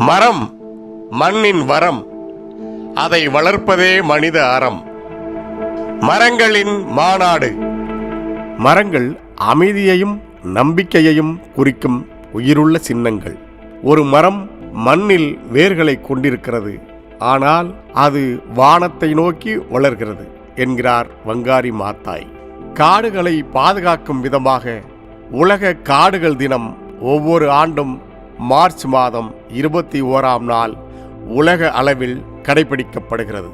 மரம் மண்ணின் வரம். அதை வளர்ப்பதே மனித அறம். மரங்களின் மாநாடு. மரங்கள் அமைதியையும் நம்பிக்கையையும் குறிக்கும் உயிருள்ள சின்னங்கள். ஒரு மரம் மண்ணில் வேர்களை கொண்டிருக்கிறது. ஆனால் அது வானத்தை நோக்கி வளர்கிறது என்கிறார் வங்காரி மாத்தாய். காடுகளை பாதுகாக்கும் விதமாக உலக காடுகள் தினம் ஒவ்வொரு ஆண்டும் மார்ச் மாதம் இருபத்தி ஓராம் நாள் உலக அளவில் கடைபிடிக்கப்படுகிறது.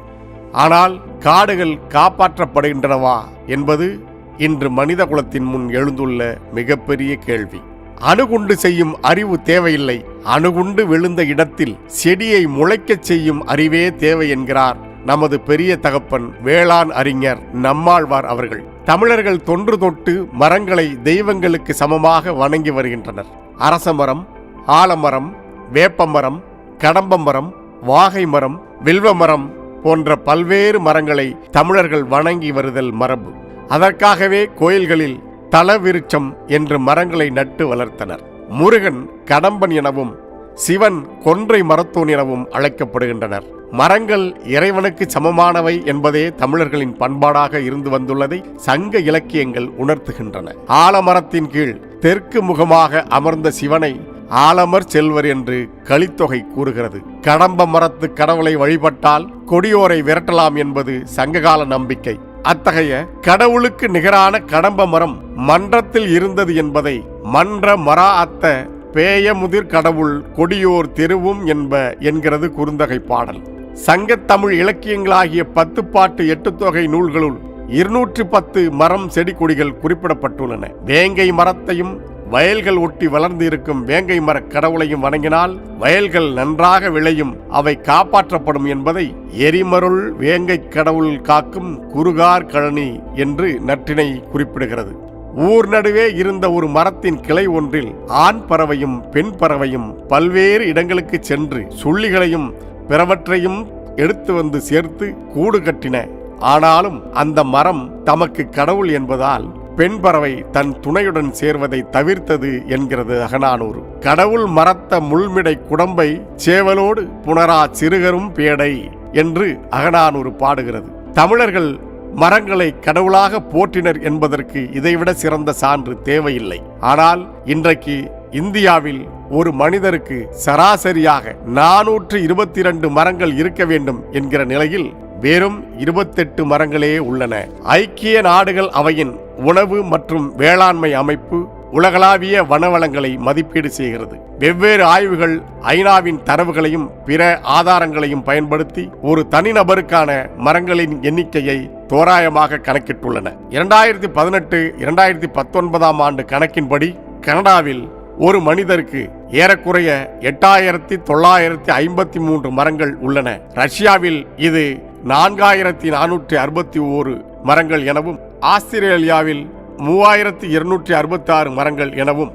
ஆனால் காடுகள் காப்பாற்றப்படுகின்றனவா என்பது இன்று மனித குலத்தின் முன் எழுந்துள்ள மிகப்பெரிய கேள்வி. அணுகுண்டு செய்யும் அறிவு தேவையில்லை. அணுகுண்டு விழுந்த இடத்தில் செடியை முளைக்கச் செய்யும் அறிவே தேவை என்கிறார் நமது பெரிய தகப்பன் வேளாண் அறிஞர் நம்மாழ்வார் அவர்கள். தமிழர்கள் தொன்று தொட்டு மரங்களை தெய்வங்களுக்கு சமமாக வணங்கி வருகின்றனர். அரசமரம் ஆலமரம் வேப்பமரம் கடம்பமரம் வாகை மரம் வில்வமரம் போன்ற பல்வேறு மரங்களை தமிழர்கள் வணங்கி வருதல் மரபு. அதற்காகவே கோயில்களில் தலவிருட்சம் என்று மரங்களை நட்டு வளர்த்தனர். முருகன் கடம்பன் எனவும் சிவன் கொன்றை மரத்தோன் எனவும் அழைக்கப்படுகின்றனர். மரங்கள் இறைவனுக்கு சமமானவை என்பதே தமிழர்களின் பண்பாடாக இருந்து வந்துள்ளதை சங்க இலக்கியங்கள் உணர்த்துகின்றன. ஆலமரத்தின் கீழ் தெற்கு முகமாக அமர்ந்த சிவனை ஆலமர் செல்வர் என்று கலித்தொகை கூறுகிறது. கடம்ப மரத்து கடவுளை வழிபட்டால் கொடியோரை விரட்டலாம் என்பது சங்ககால நம்பிக்கை. அத்தகைய கடவுளுக்கு நிகரான கடம்ப மரம் மன்றத்தில் இருந்தது என்பதை மன்ற மரா அத்த பேயமுதிர் கடவுள் கொடியோர் தெருவும் என்ப என்கிறது குறுந்தகை பாடல். சங்கத்தமிழ் இலக்கியங்களாகிய பத்து பாட்டு எட்டு தொகை நூல்களுள் இருநூற்று பத்து மரம் செடி கொடிகள் குறிப்பிடப்பட்டுள்ளன. வேங்கை மரத்தையும் வயல்கள் ஒட்டி வளர்ந்து இருக்கும் வேங்கை மர கடவுளையும் வணங்கினால் வயல்கள் நன்றாக விளையும் அவை காப்பாற்றப்படும் என்பதை எரிமருள் வேங்கை கடவுள் காக்கும் குறுகார் கழனி என்று நற்றினை குறிப்பிடுகிறது. ஊர் நடுவே இருந்த ஒரு மரத்தின் கிளை ஒன்றில் ஆண் பறவையும் பெண் பறவையும் பல்வேறு இடங்களுக்கு சென்று சுள்ளிகளையும் பிறவற்றையும் எடுத்து வந்து சேர்த்து கூடு கட்டின. ஆனாலும் அந்த மரம் தமக்கு கடவுள் என்பதால் பெண் பறவை தன் துணையுடன் சேர்வதை தவிர்த்தது என்கிறது அகநானூறு. கடவுள் மரத்த முள்மிடை குடம்பை சேவலோடு புனரா சிறுகரும் பேடை என்று அகநானூறு பாடுகிறது. தமிழர்கள் மரங்களை கடவுளாக போற்றினர் என்பதற்கு இதைவிட சிறந்த சான்று தேவையில்லை. ஆனால் இன்றைக்கு இந்தியாவில் ஒரு மனிதருக்கு சராசரியாக நானூற்று இருபத்தி இரண்டு மரங்கள் இருக்க வேண்டும் என்கிற நிலையில் வெறும் இருபத்தெட்டு மரங்களே உள்ளன. ஐக்கிய நாடுகள் அவையின் உணவு மற்றும் வேளாண்மை அமைப்பு உலகளாவிய வனவளங்களை மதிப்பீடு செய்கிறது. வெவ்வேறு ஆய்வுகள் ஐநாவின் தரவுகளையும் பிற ஆதாரங்களையும் பயன்படுத்தி ஒரு தனிநபருக்கான மரங்களின் எண்ணிக்கையை தோராயமாக கணக்கிட்டுள்ளன. இரண்டாயிரத்தி பதினெட்டு இரண்டாயிரத்தி பத்தொன்பதாம் ஆண்டு கணக்கின்படி கனடாவில் ஒரு மனிதருக்கு ஏறக்குறைய எட்டாயிரத்தி தொள்ளாயிரத்தி ஐம்பத்தி மூன்று மரங்கள் உள்ளன. ரஷ்யாவில் இது நான்காயிரத்தி நானூற்றி அறுபத்தி ஓரு மரங்கள் எனவும் ஆஸ்திரேலியாவில் மூவாயிரத்தி இருநூற்றி அறுபத்தாறு மரங்கள் எனவும்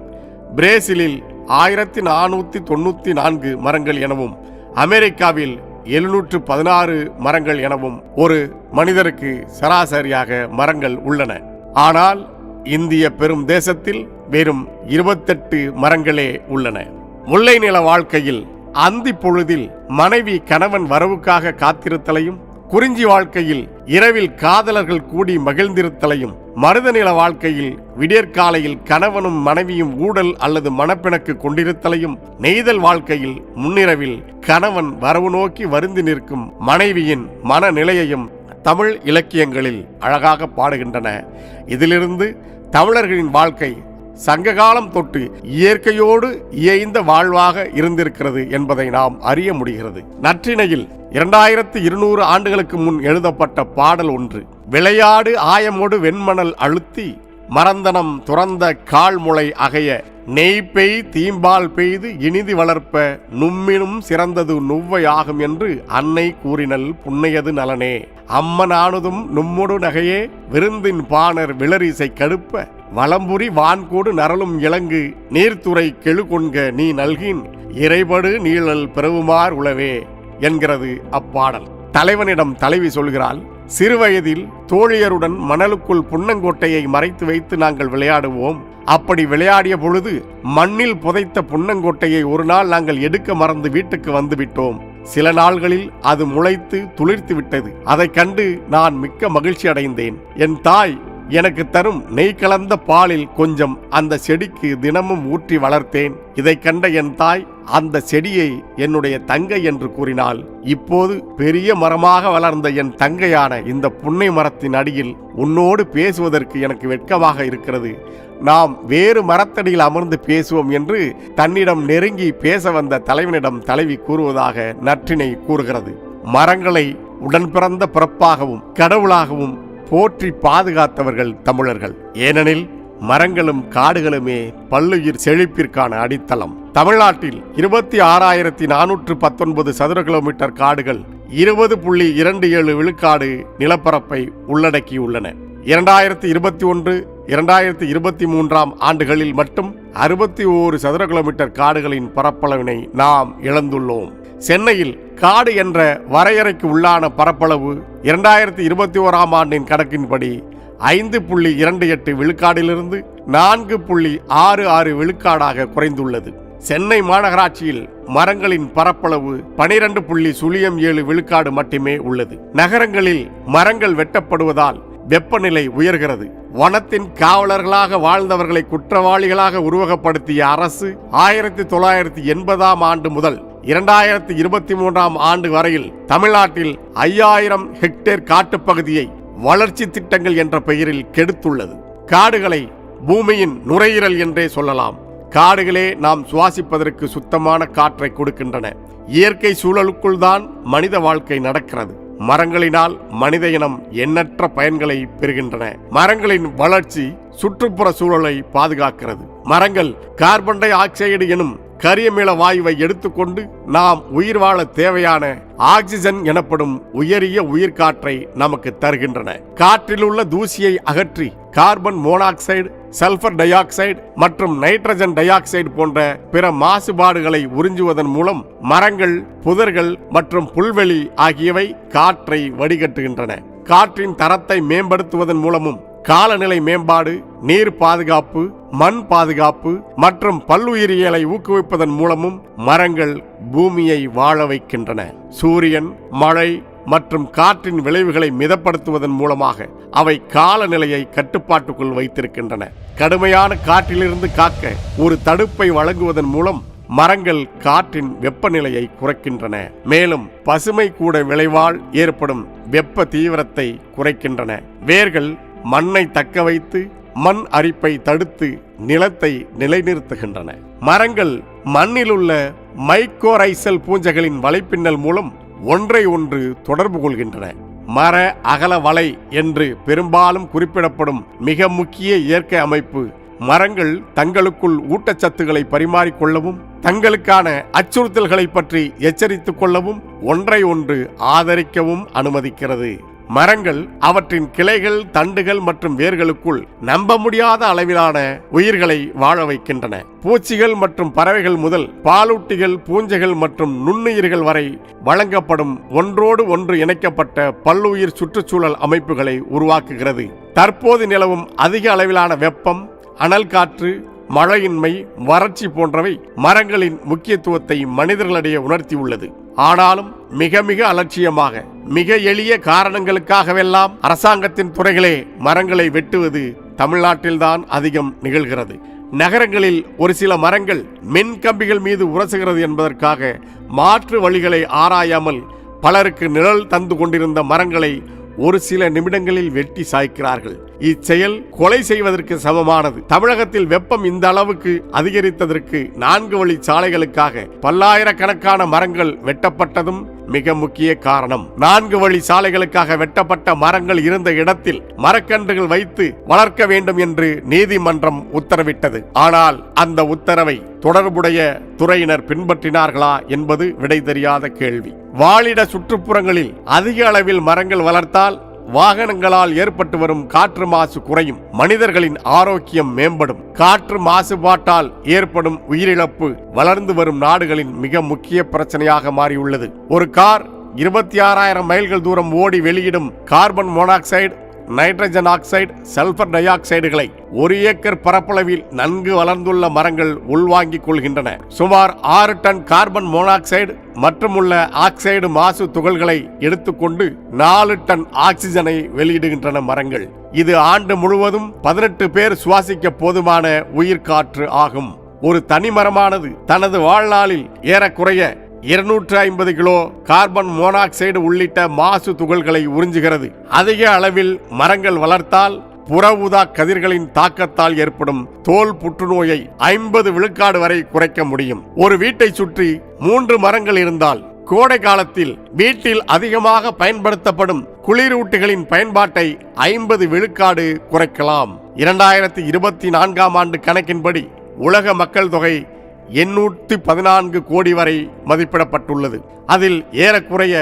பிரேசிலில் ஆயிரத்தி நானூற்றி தொண்ணூற்றி நான்கு மரங்கள் எனவும் அமெரிக்காவில் எழுநூற்று பதினாறு மரங்கள் எனவும் ஒரு மனிதருக்கு சராசரியாக மரங்கள் உள்ளன. ஆனால் இந்திய பெரும் தேசத்தில் வெறும் இருபத்தெட்டு மரங்களே உள்ளன. முல்லை நில வாழ்க்கையில் அந்தி பொழுதில் மனைவி கணவன் வரவுக்காக காத்திருத்தலையும் குறிஞ்சி வாழ்க்கையில் இரவில் காதலர்கள் கூடி மகிழ்ந்திருத்தலையும் மருதநில வாழ்க்கையில் விடியற்காலையில் கணவனும் மனைவியும் ஊடல் அல்லது மனப்பிணக்கு கொண்டிருத்தலையும் நெய்தல் வாழ்க்கையில் முன்னிரவில் கணவன் வரவு நோக்கி வருந்தி நிற்கும் மனைவியின் மனநிலையையும் தமிழ் இலக்கியங்களில் அழகாக பாடுகின்றன. இதிலிருந்து தமிழர்களின் வாழ்க்கை சங்ககாலம் தொட்டு இயற்கையோடு இயைந்த வாழ்வாக இருந்திருக்கிறது என்பதை நாம் அறிய முடிகிறது. நற்றிணையில் இரண்டாயிரத்து இருநூறு ஆண்டுகளுக்கு முன் எழுதப்பட்ட பாடல் ஒன்று விளையாடு ஆயமோடு வெண்மணல் அழுத்தி மறந்தனம் துறந்த கால்முளை அகைய நெய் பெய் தீம்பால் பெய்து இனிதி வளர்ப்ப நும்மினும் சிறந்தது நுவ்வையாகும் என்று அன்னை கூறினல் புன்னையது நலனே. அம்மனானதும் நும்முடு நகையே விருந்தின் பாணர் விளரிசை கடுப்ப வளம்புரி வான்கூடு நரலும் இளங்கு நீர்த்துறை கெழுகொண்க நீ நல்கின் இறைபடு நீழல் பிறவுமார் உளவே என்கிறது அப்பாடல். தலைவனிடம் தலைவி சொல்கிறாள் சிறுவயதில் தோழியருடன் மணலுக்குள் புன்னங்கோட்டையை மறைத்து வைத்து நாங்கள் விளையாடுவோம். அப்படி விளையாடிய பொழுது மண்ணில் புதைத்த புன்னங்கோட்டையை ஒரு நாள் நாங்கள் எடுக்க மறந்து வீட்டுக்கு வந்துவிட்டோம் சில நாள்களில் அது முளைத்து துளிர்த்து விட்டது. அதைக் கண்டு நான் மிக்க மகிழ்ச்சி அடைந்தேன் என் தாய் எனக்கு தரும் நெய் கலந்த பாலில் கொஞ்சம் அந்த செடிக்கு தினமும் ஊற்றி வளர்த்தேன். இதை கண்ட என் தாய் அந்த செடியை என்னுடைய தங்கை என்று கூறினாள். இப்போது பெரிய மரமாக வளர்ந்த என் தங்கையான இந்த புன்னை மரத்தின் அடியில் உன்னோடு பேசுவதற்கு எனக்கு வெட்கமாக இருக்கிறது. நாம் வேறு மரத்தடியில் அமர்ந்து பேசுவோம் என்று தன்னிடம் நெருங்கி பேச வந்த தலைவனிடம் தலைவி கூறுவதாக நற்றினை கூறுகிறது. மரங்களை உடன்பிறந்த பிறப்பாகவும் கடவுளாகவும் போற்றி பாதுகாத்தவர்கள் தமிழர்கள். ஏனெனில் மரங்களும் காடுகளுமே பல்லுயிர் செழிப்பிற்கான அடித்தளம். தமிழ்நாட்டில் இருபத்தி ஆறாயிரத்தி நானூற்று பத்தொன்பது சதுர கிலோமீட்டர் காடுகள் இருபது புள்ளி இரண்டு ஏழு விழுக்காடு நிலப்பரப்பை உள்ளடக்கியுள்ளன. இரண்டாயிரத்தி இருபத்தி ஒன்று இரண்டாயிரத்தி இருபத்தி மூன்றாம் ஆண்டுகளில் மட்டும் அறுபத்தி ஓரு சதுர கிலோமீட்டர் காடுகளின் பரப்பளவினை நாம் இழந்துள்ளோம். சென்னையில் காடு என்ற வரையறைக்கு உள்ளான பரப்பளவு இரண்டாயிரத்தி இருபத்தி ஓராம் ஆண்டின் கணக்கின்படி ஐந்து புள்ளி இரண்டு எட்டு விழுக்காடிலிருந்து நான்கு புள்ளி ஆறு ஆறு விழுக்காடாக குறைந்துள்ளது. சென்னை மாநகராட்சியில் மரங்களின் பரப்பளவு பனிரெண்டு புள்ளி சுழியம் ஏழு விழுக்காடு மட்டுமே உள்ளது. நகரங்களில் மரங்கள் வெட்டப்படுவதால் வெப்பநிலை உயர்கிறது. வனத்தின் காவலர்களாக வாழ்ந்தவர்களை குற்றவாளிகளாக உருவகப்படுத்திய அரசு ஆயிரத்தி தொள்ளாயிரத்தி எண்பதாம் ஆண்டு முதல் இரண்டாயிரத்தி இருபத்தி மூன்றாம் ஆண்டு வரையில் தமிழ்நாட்டில் ஐயாயிரம் ஹெக்டேர் காட்டுப்பகுதியை வளர்ச்சி திட்டங்கள் என்ற பெயரில் கெடுத்துள்ளது. காடுகளை பூமியின் நுரையீரல் என்றே சொல்லலாம். காடுகளே நாம் சுவாசிப்பதற்கு சுத்தமான காற்றை கொடுக்கின்றன. இயற்கை சூழலுக்குள் தான் மனித வாழ்க்கை நடக்கிறது. மரங்களினால் மனித இனம் எண்ணற்ற பயன்களை பெறுகின்றன. மரங்களின் வளர்ச்சி சுற்றுப்புற சூழலை பாதுகாக்கிறது. மரங்கள் கார்பன் டை ஆக்சைடு எனும் கரியமில வாயுவை எடுத்துக்கொண்டு நாம் உயிர் வாழ தேவையான ஆக்சிஜன் எனப்படும் உயரிய உயிர்காற்றை நமக்கு தருகின்றன. காற்றில் உள்ள தூசியை அகற்றி carbon monoxide sulphur dioxide மற்றும் நைட்ரஜன் டை ஆக்சைடு போன்ற பிற மாசுபாடுகளை உறிஞ்சுவதன் மூலம் மரங்கள் புதர்கள் மற்றும் புல்வெளி ஆகியவை காற்றை வடிகட்டுகின்றன. காற்றின் தரத்தை மேம்படுத்துவதன் மூலமும் காலநிலை மேம்பாடு நீர் பாதுகாப்பு மண் பாதுகாப்பு மற்றும் பல்லுயிரியலை ஊக்குவிப்பதன் மூலமும் மரங்கள் பூமியை வாழ வைக்கின்றன. சூரியன் மழை மற்றும் காற்றின் விளைவுகளை மிதப்படுத்துவதன் மூலமாக அவை காலநிலையை கட்டுப்பாட்டுக்குள் வைத்திருக்கின்றன. கடுமையான காற்றிலிருந்து காக்க ஒரு தடுப்பை வழங்குவதன் மூலம் மரங்கள் காற்றின் வெப்பநிலையை குறைக்கின்றன. மேலும் பசுமை கூட விளைவால் ஏற்படும் வெப்ப தீவிரத்தை குறைக்கின்றன. வேர்கள் மண்ணை தக்க வைத்து மண் அரிப்பை தடுத்து நிலத்தை நிலைநிறுத்துகின்றன. மரங்கள் மண்ணிலுள்ள மைக்கோரைசல் பூஞ்சைகளின் வலைப்பின்னல் மூலம் ஒன்றை ஒன்று தொடர்பு கொள்கின்றன. மர அகல வலை என்று பெரும்பாலும் குறிப்பிடப்படும் மிக முக்கிய இயற்கை அமைப்பு மரங்கள் தங்களுக்குள் ஊட்டச்சத்துக்களை பரிமாறிக்கொள்ளவும் தங்களுக்கான அச்சுறுத்தல்களை பற்றி எச்சரித்துக் கொள்ளவும் ஒன்றை ஒன்று ஆதரிக்கவும் அனுமதிக்கிறது. மரங்கள் அவற்றின் கிளைகள் தண்டுகள் மற்றும் வேர்களுக்குள் நம்ப முடியாத அளவிலான உயிர்களை வாழ வைக்கின்றன. பூச்சிகள் மற்றும் பறவைகள் முதல் பாலூட்டிகள் பூஞ்சைகள் மற்றும் நுண்ணுயிர்கள் வரை வழங்கப்படும் ஒன்றோடு ஒன்று இணைக்கப்பட்ட பல்லுயிர் சுற்றுச்சூழல் அமைப்புகளை உருவாக்குகிறது. தற்போது நிலவும் அதிக அளவிலான வெப்பம் அனல் காற்று மழையின்மை வறட்சி போன்றவை மரங்களின் முக்கியத்துவத்தை மனிதர்களிடையே உணர்த்தியுள்ளது. ஆனாலும் மிக மிக அலட்சியமாக மிக எளிய காரணங்களுக்காகவெல்லாம் அரசாங்கத்தின் துறைகளே மரங்களை வெட்டுவது தமிழ்நாட்டில்தான் அதிகம் நிகழ்கிறது. நகரங்களில் ஒரு சில மரங்கள் மின் கம்பிகள் மீது உரசுகிறது என்பதற்காக மாற்று வழிகளை ஆராயாமல் பலருக்கு நிழல் தந்து கொண்டிருந்த மரங்களை ஒரு சில நிமிடங்களில் வெட்டி சாய்க்கிறார்கள். இச்செயல் கொலை செய்வதற்கு சமமானது. தமிழகத்தில் வெப்பம் இந்த அளவுக்கு அதிகரித்ததற்கு நான்கு வழி சாலைகளுக்காக பல்லாயிரக்கணக்கான மரங்கள் வெட்டப்பட்டதும் மிக முக்கிய காரணம் நான்கு வழி சாலைகளுக்காக வெட்டப்பட்ட மரங்கள் இருந்த இடத்தில் மரக்கன்றுகள் வைத்து வளர்க்க வேண்டும் என்று நீதிமன்றம் உத்தரவிட்டது. ஆனால் அந்த உத்தரவை தொடர்புடைய துறையினர் பின்பற்றினார்களா என்பது விடை தெரியாத கேள்வி. வாழிட சுற்றுப்புறங்களில் அதிக அளவில் மரங்கள் வளர்த்தால் வாகனங்களால் ஏற்பட்டு வரும் காற்று மாசு குறையும். மனிதர்களின் ஆரோக்கியம் மேம்படும். காற்று மாசுபாட்டால் ஏற்படும் உயிரிழப்பு வளர்ந்து வரும் நாடுகளின் மிக முக்கிய பிரச்சனையாக மாறியுள்ளது. ஒரு கார் இருபத்தி ஆறாயிரம் மைல்கள் தூரம் ஓடி வெளியிடும் carbon monoxide nitrogen oxide sulphur tie ஆக்சைடுகளை ஒரு ஏக்கர் பரப்பளவில் நன்கு வளர்ந்துள்ள மரங்கள் உள்வாங்கிக் கொள்கின்றன. சுமார் ஆறு டன் கார்பன் மோனாக்சைடு மற்றும் உள்ள ஆக்சைடு மாசு துகள்களை எடுத்துக்கொண்டு நாலு டன் ஆக்சிஜனை வெளியிடுகின்றன மரங்கள். இது ஆண்டு முழுவதும் பதினெட்டு பேர் சுவாசிக்க போதுமான உயிர்காற்று ஆகும். ஒரு தனி மரமானது தனது வாழ்நாளில் ஏறக்குறைய இருநூற்று ஐம்பது கிலோ கார்பன் மோனாக்சைடு உள்ளிட்ட மாசு துகள்களை உறிஞ்சுகிறது. அதிக அளவில் மரங்கள் வளர்த்தால் புற ஊதா கதிர்களின் தாக்கத்தால் ஏற்படும் தோல் புற்றுநோயை ஐம்பது விழுக்காடு வரை குறைக்க முடியும். ஒரு வீட்டை சுற்றி மூன்று மரங்கள் இருந்தால் கோடை காலத்தில் வீட்டில் அதிகமாக பயன்படுத்தப்படும் குளிரூட்டிகளின் பயன்பாட்டை ஐம்பது விழுக்காடு குறைக்கலாம். இரண்டாயிரத்தி இருபத்தி நான்காம் ஆண்டு கணக்கின்படி உலக மக்கள் தொகை எண்ணூற்றி பதினான்கு கோடி வரை மதிப்பிடப்பட்டுள்ளது. அதில் ஏறக்குறைய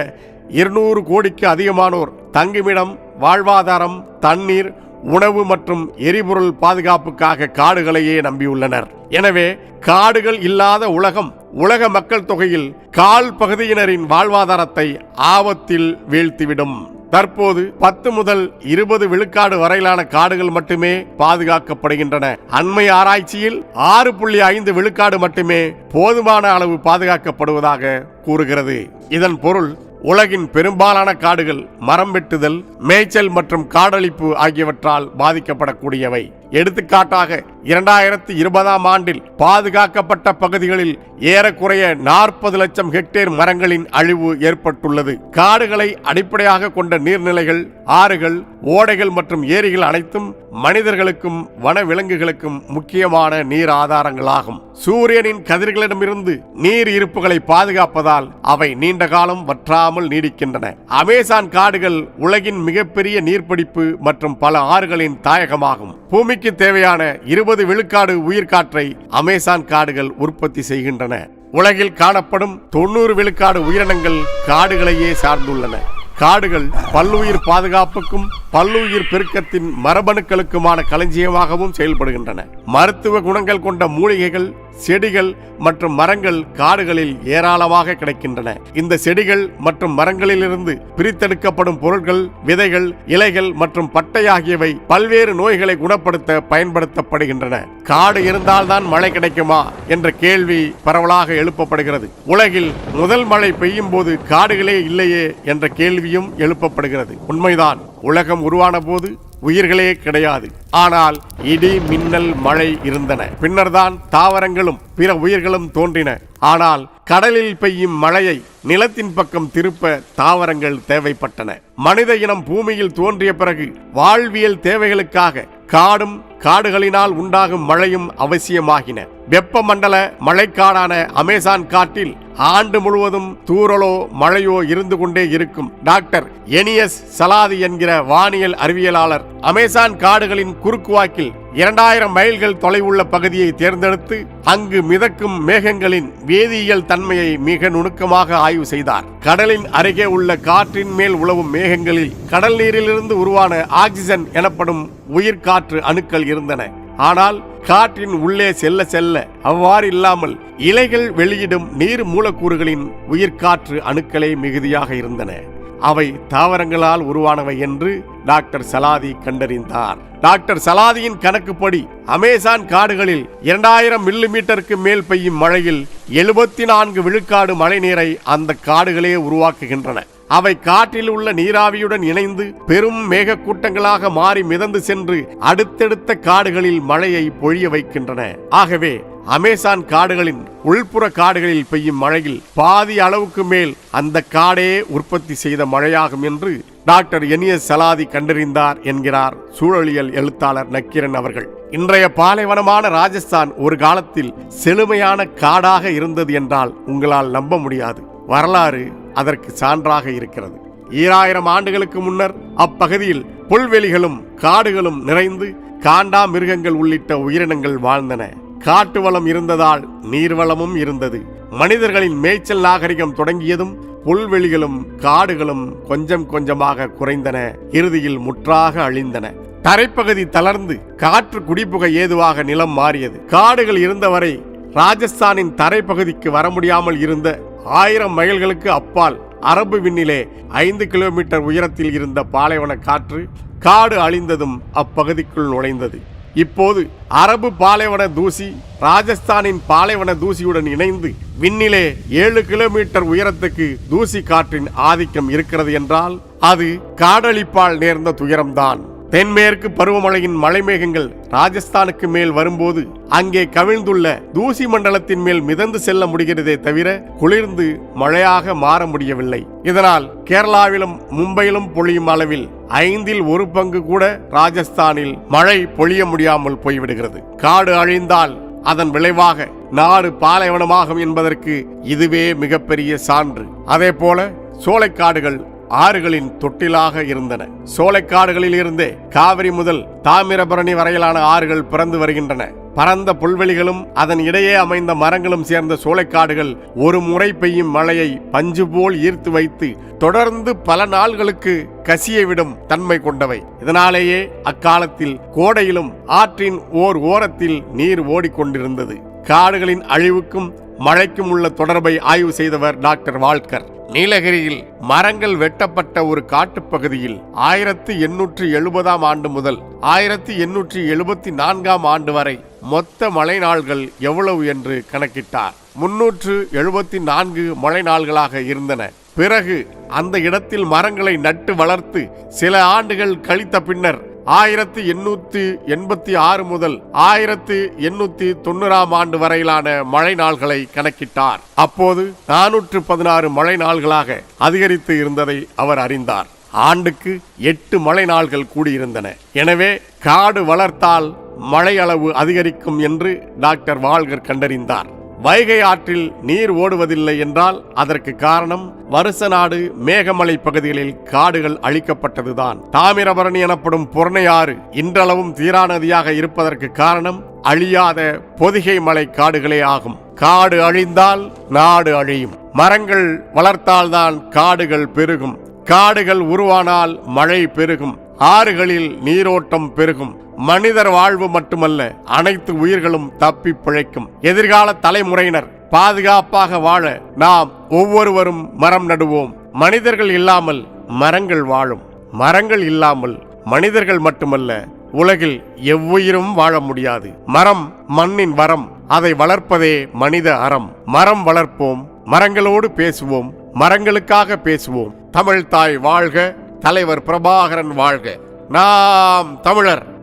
இருநூறு கோடிக்கு அதிகமானோர் தங்குமிடம் வாழ்வாதாரம் தண்ணீர் உணவு மற்றும் எரிபொருள் பாதுகாப்புக்காக காடுகளையே நம்பியுள்ளனர். எனவே காடுகள் இல்லாத உலகம் உலக மக்கள் தொகையில் கால் பகுதியினரின் வாழ்வாதாரத்தை ஆபத்தில் வீழ்த்திவிடும். தற்போது பத்து முதல் இருபது விழுக்காடு வரையிலான காடுகள் மட்டுமே பாதுகாக்கப்படுகின்றன. அண்மை ஆராய்ச்சியில் ஆறு புள்ளி ஐந்து விழுக்காடு மட்டுமே போதுமான அளவு பாதுகாக்கப்படுவதாக கூறுகிறது. இதன் பொருள் உலகின் பெரும்பாலான காடுகள் மரம் வெட்டுதல் மேய்ச்சல் மற்றும் காடழிப்பு ஆகியவற்றால் பாதிக்கப்படக்கூடியவை. எடுத்துக்காட்டாக இரண்டாயிரத்தி இருபதாம் ஆண்டில் பாதுகாக்கப்பட்ட பகுதிகளில் ஏறக்குறைய நாற்பது லட்சம் ஹெக்டேர் மரங்களின் அழிவு ஏற்பட்டுள்ளது. காடுகளை அடிப்படையாக கொண்ட நீர்நிலைகள் ஆறுகள் ஓடைகள் மற்றும் ஏரிகள் அனைத்தும் மனிதர்களுக்கும் வனவிலங்குகளுக்கும் முக்கியமான நீர் ஆதாரங்களாகும். சூரியனின் கதிர்களிடமிருந்து நீர் இருப்புகளை பாதுகாப்பதால் அவை நீண்ட காலம் வற்றாமல் நீடிக்கின்றன. அமேசான் காடுகள் உலகின் மிகப்பெரிய நீர்ப்பிடிப்பு மற்றும் பல ஆறுகளின் தாயகமாகும். பூமிக்கு தேவையான இருபது விழுக்காடு உயிர்காற்றை அமேசான் காடுகள் உற்பத்தி செய்கின்றன. உலகில் காணப்படும் தொண்ணூறு விழுக்காடு உயிரினங்கள் காடுகளையே சார்ந்துள்ளன. காடுகள் பல்லுயிர் பாதுகாப்புக்கும் பல்லுயிர் பெருக்கத்தின் மரபணுக்களுக்குமான களஞ்சியமாகவும் செயல்படுகின்றன. மருத்துவ குணங்கள் கொண்ட மூலிகைகள் செடிகள் மற்றும் மரங்கள் காடுகளில் ஏராளமாக கிடைக்கின்றன. இந்த செடிகள் மற்றும் மரங்களிலிருந்து பிரித்தெடுக்கப்படும் பொருட்கள் விதைகள் இலைகள் மற்றும் பட்டை ஆகியவை பல்வேறு நோய்களை குணப்படுத்த பயன்படுத்தப்படுகின்றன. காடு இருந்தால்தான் மழை கிடைக்குமா என்ற கேள்வி பரவலாக எழுப்பப்படுகிறது. உலகில் முதல் மழை பெய்யும் போது காடுகளே இல்லையே என்ற கேள்வியும் எழுப்பப்படுகிறது. உண்மைதான். உலகம் உருவான போது உயிர்களே கிடையாது. ஆனால் இடி மின்னல் மழை இருந்தன. பின்னர்தான் தாவரங்களும் பிற உயிர்களும் தோன்றின. ஆனால் கடலில் பெய்யும் மழையை நிலத்தின் பக்கம் திருப்ப தாவரங்கள் தேவைப்பட்டன. மனித இனம் பூமியில் தோன்றிய பிறகு வாழ்வியல் தேவைகளுக்காக காடும் காடுகளினால் உண்டாகும் மழையும் அவசியமாகின. வெப்பமண்டல மழைக்காடான அமேசான் காட்டில் ஆண்டு முழுவதும் தூரலோ மழையோ இருந்து கொண்டே இருக்கும் டாக்டர் எனியஸ் சலாதி என்கிற வானியல் அறிவியலாளர் அமேசான் காடுகளின் குறுக்குவாக்கில் இரண்டாயிரம் மைல்கள் தொலைவுள்ள பகுதியை தேர்ந்தெடுத்து அங்கு மிதக்கும் மேகங்களின் வேதியியல் தன்மையை மிக நுணுக்கமாக ஆய்வு செய்தார். கடலின் அருகே உள்ள காற்றின் மேல் உழவும் மேகங்களில் கடல் நீரிலிருந்து உருவான ஆக்சிஜன் எனப்படும் உயிர்காற்று அணுக்கள் இருந்தன. ஆனால் காற்றின் உள்ளே செல்ல செல்ல அவ்வாறு இல்லாமல் இலைகள் வெளியிடும் நீர் மூலக்கூறுகளின் உயிர்காற்று அணுக்களே மிகுதியாக இருந்தன. அவை தாவரங்களால் உருவானவை என்று டாக்டர் சலாதி கண்டறிந்தார். டாக்டர் சலாதியின் கணக்குப்படி அமேசான் காடுகளில் இரண்டாயிரம் மில்லி மீட்டருக்கு மேல் பெய்யும் மழையில் எழுபத்தி நான்கு விழுக்காடு மழைநீரை அந்த காடுகளே உருவாக்குகின்றன. அவை காற்றில் உள்ள நீராவியுடன் இணைந்து பெரும் மேகக்கூட்டங்களாக மாறி மிதந்து சென்று அடுத்தடுத்த காடுகளில் மழையை பொழிய வைக்கின்றன. ஆகவே அமேசான் காடுகளின் உள்புற காடுகளில் பெய்யும் மழையில் பாதி அளவுக்கு மேல் அந்த காடே உற்பத்தி செய்த மழையாகும் என்று டாக்டர் எனியஸ் சலாதி கண்டறிந்தார் என்கிறார் சூழலியல் எழுத்தாளர் நக்கீரன் அவர்கள். இன்றைய பாலைவனமான ராஜஸ்தான் ஒரு காலத்தில் செழுமையான காடாக இருந்தது என்றால் உங்களால் நம்ப முடியாது. வரலாறு அதற்கு சான்றாக இருக்கிறது. ஈராயிரம் ஆண்டுகளுக்கு முன்னர் அப்பகுதியில் புல்வெளிகளும் காடுகளும் நிறைந்து காண்டா மிருகங்கள் உள்ளிட்ட உயிரினங்கள் வாழ்ந்தன. காட்டு வளம் இருந்ததால் நீர்வளமும் இருந்தது. மனிதர்களின் மேய்ச்சல் நாகரிகம் தொடங்கியதும் புல்வெளிகளும் காடுகளும் கொஞ்சம் கொஞ்சமாக குறைந்தன. இறுதியில் முற்றாக அழிந்தன. தரைப்பகுதி தளர்ந்து காற்று குடிப்புகை ஏதுவாக நிலம் மாறியது. காடுகள் இருந்தவரை ராஜஸ்தானின் தரைப்பகுதிக்கு வர முடியாமல் இருந்த ஆயிரம் மைல்களுக்கு அப்பால் அரபு விண்ணிலே ஐந்து கிலோமீட்டர் உயரத்தில் இருந்த பாலைவன காற்று காடு அழிந்ததும் அப்பகுதிக்குள் நுழைந்தது. இப்போது அரபு பாலைவன தூசி ராஜஸ்தானின் பாலைவன தூசியுடன் இணைந்து விண்ணிலே ஏழு கிலோமீட்டர் உயரத்துக்கு தூசி காற்றின் ஆதிக்கம் இருக்கிறது என்றால் அது காடழிப்பால் நேர்ந்த துயரம்தான். தென்மேற்கு பருவமழையின் மலைமேகங்கள் ராஜஸ்தானுக்கு மேல் வரும்போது அங்கே கவிழ்ந்துள்ள தூசி மண்டலத்தின் மேல் மிதந்து செல்ல முடிகிறதே தவிர குளிர்ந்து மழையாக மாற முடியவில்லை. இதனால் கேரளாவிலும் மும்பையிலும் பொழியும் அளவில் ஐந்தில் ஒரு பங்கு கூட ராஜஸ்தானில் மழை பொழிய முடியாமல் போய்விடுகிறது. காடு அழிந்தால் அதன் விளைவாக நாடு பாலைவனமாகும் என்பதற்கு இதுவே மிகப்பெரிய சான்று. அதே போல சோலைக்காடுகள் ஆறுகளின் தொட்டிலாக இருந்தன. சோலைக்காடுகளில் இருந்தே காவிரி முதல் தாமிரபரணி வரையிலான ஆறுகள் பிறந்து வருகின்றன. பரந்த புல்வெளிகளும் அதன் இடையே அமைந்த மரங்களும் சேர்ந்த சோலைக்காடுகள் ஒரு முறை பெய்யும் மழையை பஞ்சு போல் ஈர்த்து வைத்து தொடர்ந்து பல நாள்களுக்கு கசிய விடும் தன்மை கொண்டவை. இதனாலேயே அக்காலத்தில் கோடையிலும் ஆற்றின் ஓர் ஓரத்தில் நீர் ஓடிக்கொண்டிருந்தது. காடுகளின் அழிவுக்கும் மழைக்கும் உள்ள தொடர்பை ஆய்வு செய்தவர் டாக்டர் வால்கர். நீலகிரியில் மரங்கள் வெட்டப்பட்ட ஒரு காட்டுப்பகுதியில் ஆயிரத்தி எண்ணூற்றி எழுபதாம் ஆண்டு முதல் ஆயிரத்தி எண்ணூற்றி எழுபத்தி நான்காம் ஆண்டு வரை மொத்த மழை நாள்கள் எவ்வளவு என்று கணக்கிட்டார். முன்னூற்று எழுபத்தி நான்கு மழை நாள்களாக இருந்தன. பிறகு அந்த இடத்தில் மரங்களை நட்டு வளர்த்து சில ஆண்டுகள் கழித்த பின்னர் ஆயிரத்தி எண்ணூத்தி எண்பத்தி ஆறு முதல் ஆயிரத்தி எண்ணூத்தி தொண்ணூறாம் ஆண்டு வரையிலான மழை நாள்களை கணக்கிட்டார். அப்போது நானூற்று பதினாறு மழை நாள்களாக அதிகரித்து இருந்ததை அவர் அறிந்தார். ஆண்டுக்கு எட்டு மழை நாள்கள் கூடியிருந்தன. எனவே காடு வளர்த்தால் மழை அளவு அதிகரிக்கும் என்று டாக்டர் வால்கர் கண்டறிந்தார். வைகை ஆற்றில் நீர் ஓடுவதில்லை என்றால் அதற்கு காரணம் வருச நாடு மேகமலை பகுதிகளில் காடுகள் அழிக்கப்பட்டதுதான். தாமிரபரணி எனப்படும் புறணையாறு இன்றளவும் தீரா நதியாக இருப்பதற்கு காரணம் அழியாத பொதிகை மலை காடுகளே ஆகும். காடு அழிந்தால் நாடு அழியும். மரங்கள் வளர்த்தால்தான் காடுகள் பெருகும். காடுகள் உருவானால் மழை பெருகும். ஆறுகளில் நீரோட்டம் பெருகும். மனிதர் வாழ்வு மட்டுமல்ல அனைத்து உயிர்களும் தப்பி பிழைக்கும். எதிர்கால தலைமுறையினர் பாதுகாப்பாக வாழ நாம் ஒவ்வொருவரும் மரம் நடுவோம். மனிதர்கள் இல்லாமல் மரங்கள் வாழும். மரங்கள் இல்லாமல் மனிதர்கள் மட்டுமல்ல உலகில் எவ்வுயிரும் வாழ முடியாது. மரம் மண்ணின் வரம் அதை வளர்ப்பதே மனித அறம். மரம் வளர்ப்போம் மரங்களோடு பேசுவோம் மரங்களுக்காக பேசுவோம். தமிழ் தாய் வாழ்க தலைவர் பிரபாகரன் வாழ்க. நாம் தமிழர்.